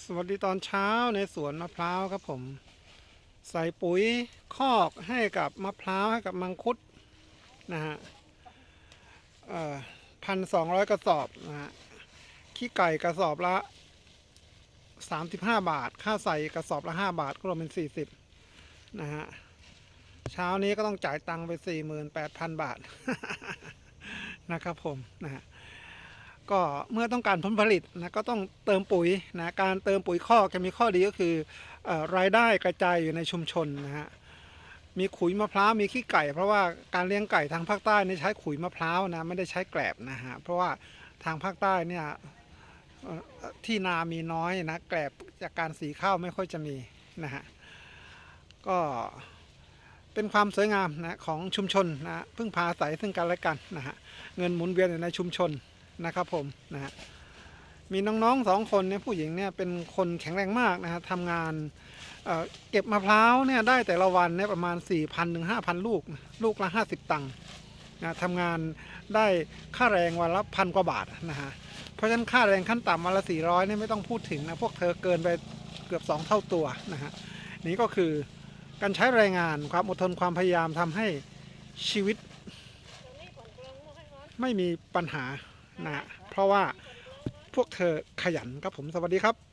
สวัสดีตอนเช้าในสวนมะพร้าวครับผม ใส่ปุ๋ยคอกให้กับมะพร้าวให้กับมังคุดนะฮะพันสองร้อยกระสอบนะฮะขี้ไก่กระสอบละสามสิบห้าบาท ค่าใส่กระสอบละห้าบาทก็รวมเป็นสี่สิบนะฮะเช้านี้ก็ต้องจ่ายตังค์ไปสี่หมื่นแปดพันบาท นะครับผมนะฮะ ก็เมื่อต้องการผลผลิตนะก็ต้องเติมปุ๋ยนะการเติมปุ๋ยคอจะมีข้อดีก็คืออรายได้กระจายอยู่ในชุมชนนะฮะมีขุยมะพร้าวมีขี้ไก่ เพราะว่าการเลี้ยงไก่ทางภาคใต้นี่ใช้ขุยมะพร้าวนะไม่ได้ใช้แกลบนะฮะเพราะว่าทางภาคใต้เนี่ยที่นามีน้อยนะแกลบจากการสีข้าวไม่ค่อยจะมีนะฮะก็เป็นความสวยงามนะของชุมชนนะพึ่งพาอาศัยซึ่งกันและกันนะฮะเงินหมุนเวียนอยู่ในชุมชน นะครับผมนะฮะมีน้องๆสองคนเนี่ยผู้หญิงเนี่ยเป็นคนแข็งแรงมากนะฮะทำงานเเก็บมะพร้าวเนี่ยได้แต่ละวันเนี่ยประมาณ 4,000ถึง5,000ลูก ลูกละ 50 ตังค์นะทำงานได้ค่าแรงวันละพันกว่าบาทนะฮะเพราะฉะนั้นค่าแรงขั้นต่ำวันละ400เนี่ยไม่ต้องพูดถึงนะพวกเธอเกินไปเกือบ 2 เท่าตัวนะฮะนี่ก็คือการใช้แรงงานความอดทนความพยายามทำให้ชีวิต ไม่มีปัญหา นะเพราะว่าพวกเธอขยันครับผมสวัสดีครับ